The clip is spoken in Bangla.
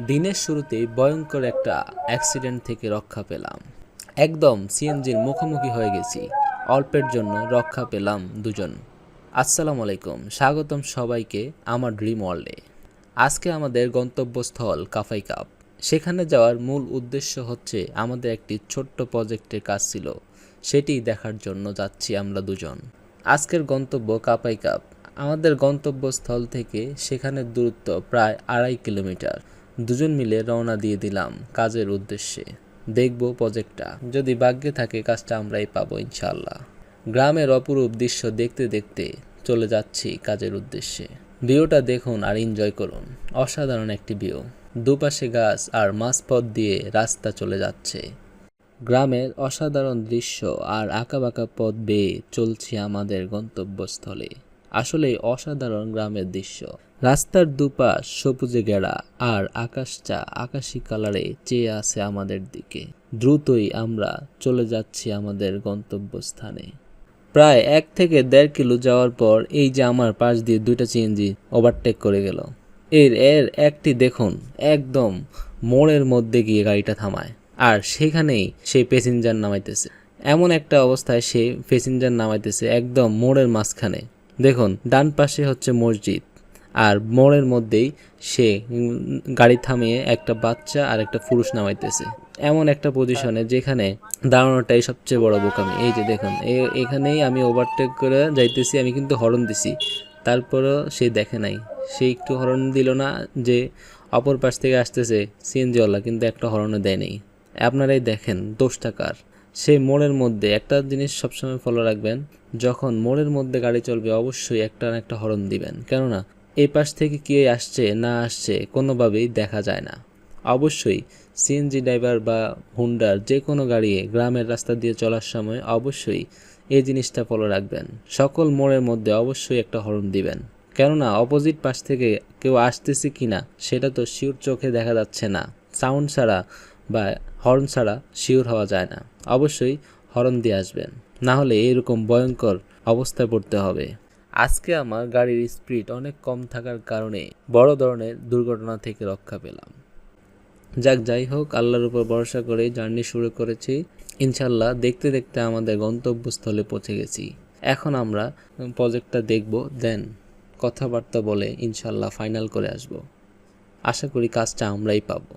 দিনের শুরুতেই ভয়ঙ্কর একটা অ্যাক্সিডেন্ট থেকে রক্ষা পেলাম। একদম সিএনজির মুখোমুখি হয়ে গেছি। অল্পের জন্য রক্ষা পেলাম দুজন। আসসালামু আলাইকুম, স্বাগতম সবাইকে আমার ড্রিম ওয়ার্ল্ডে আজকে আমাদের গন্তব্যস্থল কাফাই কাপ। সেখানে যাওয়ার মূল উদ্দেশ্য হচ্ছে আমাদের একটি ছোট্ট প্রজেক্টের কাজ ছিল। সেটি দেখার জন্য যাচ্ছি আমরা দুজন। আজকের গন্তব্য কাপাই কাপ। আমাদের গন্তব্যস্থল থেকে সেখানের দূরত্ব প্রায় আড়াই কিলোমিটার। দুজন মিলে রওনা দিয়ে দিলাম কাজের উদ্দেশ্যে। দেখব প্রজেক্টটা। যদি ভাগ্যে থাকে কাজটা আমরাই পাবো ইনশাল্লাহ গ্রামের অপরূপ দৃশ্য দেখতে দেখতে চলে যাচ্ছি কাজের উদ্দেশ্যে। ভিউটা দেখুন আর এনজয় করুন। অসাধারণ একটি ভিউ। দুপাশে গাছ আর মাঝপথ দিয়ে রাস্তা চলে যাচ্ছে। গ্রামের অসাধারণ দৃশ্য আর আঁকাবাঁকা পথ বেয়ে চলছি আমাদের গন্তব্যস্থলে। আসলে অসাধারণ গ্রামের দৃশ্য। রাস্তার দুপাশ সবুজে ঘেরা আর আকাশটা আকাশি কালারে চেয়ে আছে আমাদের দিকে। দ্রুতই আমরা চলে যাচ্ছি আমাদের গন্তব্যস্থানে। প্রায় এক থেকে দেড় কিলো যাওয়ার পর এই যে আমার পাশ দিয়ে দুইটা সিএনজি ওভারটেক করে গেল। এর এর একটি দেখুন, একদম মোড়ের মধ্যে গিয়ে গাড়িটা থামায় আর সেখানেই সে প্যাসেঞ্জার নামাইতেছে। এমন একটা অবস্থায় সে প্যাসেঞ্জার নামাইতেছে একদম মোড়ের মাঝখানে। দেখুন, ডান পাশে হচ্ছে মসজিদ, আর মোড়ের মধ্যেই সে গাড়ি থামিয়ে একটা বাচ্চা আর একটা পুরুষ নামাইতেছে। এমন একটা পজিশনে যেখানে দাঁড়ানোটাই সবচেয়ে বড় বোকামি। এই যে দেখুন এখানেই আমি ওভারটেক করে যাইতেছি, আমি কিন্তু হরন দিছি। তারপরেও সে দেখে নাই। সে একটু হরণ দিল না যে অপর পাশ থেকে আসতেছে সিএনজিওয়ালা, কিন্তু একটা হরনও দেয়নি আপনারাই দেখেন, দোষটা কার? সেই মোড়ের মধ্যে একটা জিনিস সবসময় ফলো রাখবেন, যখন মোড়ের মধ্যে গাড়ি চলবে অবশ্যই একটা না একটা হরন দিবেন। কেননা, এই পাশ থেকে কে আসছে, না আসছে কোনোভাবেই দেখা যায় না। অবশ্যই সিএনজি ড্রাইভার বা হুন্ডার যে কোনো গাড়ি গ্রামের রাস্তা দিয়ে চলার সময় অবশ্যই এই জিনিসটা ফলো রাখবেন। সকল মোড়ের মধ্যে অবশ্যই একটা হরন দিবেন। কেননা অপোজিট পাশ থেকে কেউ আসতেছে কিনা, সেটা তো শিওর চোখে দেখা যাচ্ছে না। সাউন্ড ছাড়া বা হর্ন ছাড়া শিওর হওয়া যায় না। অবশ্যই হর্ন দিয়ে আসবেন। না হলে এরকম ভয়ঙ্কর অবস্থায় পড়তে হবে। আজকে আমার গাড়ির স্পিড অনেক কম থাকার কারণে বড় ধরনের দুর্ঘটনা থেকে রক্ষা পেলাম। যাক, যাই হোক, আল্লাহর উপর ভরসা করে জার্নি শুরু করেছি। ইনশাল্লাহ দেখতে দেখতে আমাদের গন্তব্যস্থলে পৌঁছে গেছি। এখন আমরা প্রজেক্টটা দেখব, দেন কথাবার্তা বলে ইনশাল্লাহ ফাইনাল করে আসব। আশা করি কাজটা আমরাই পাবো।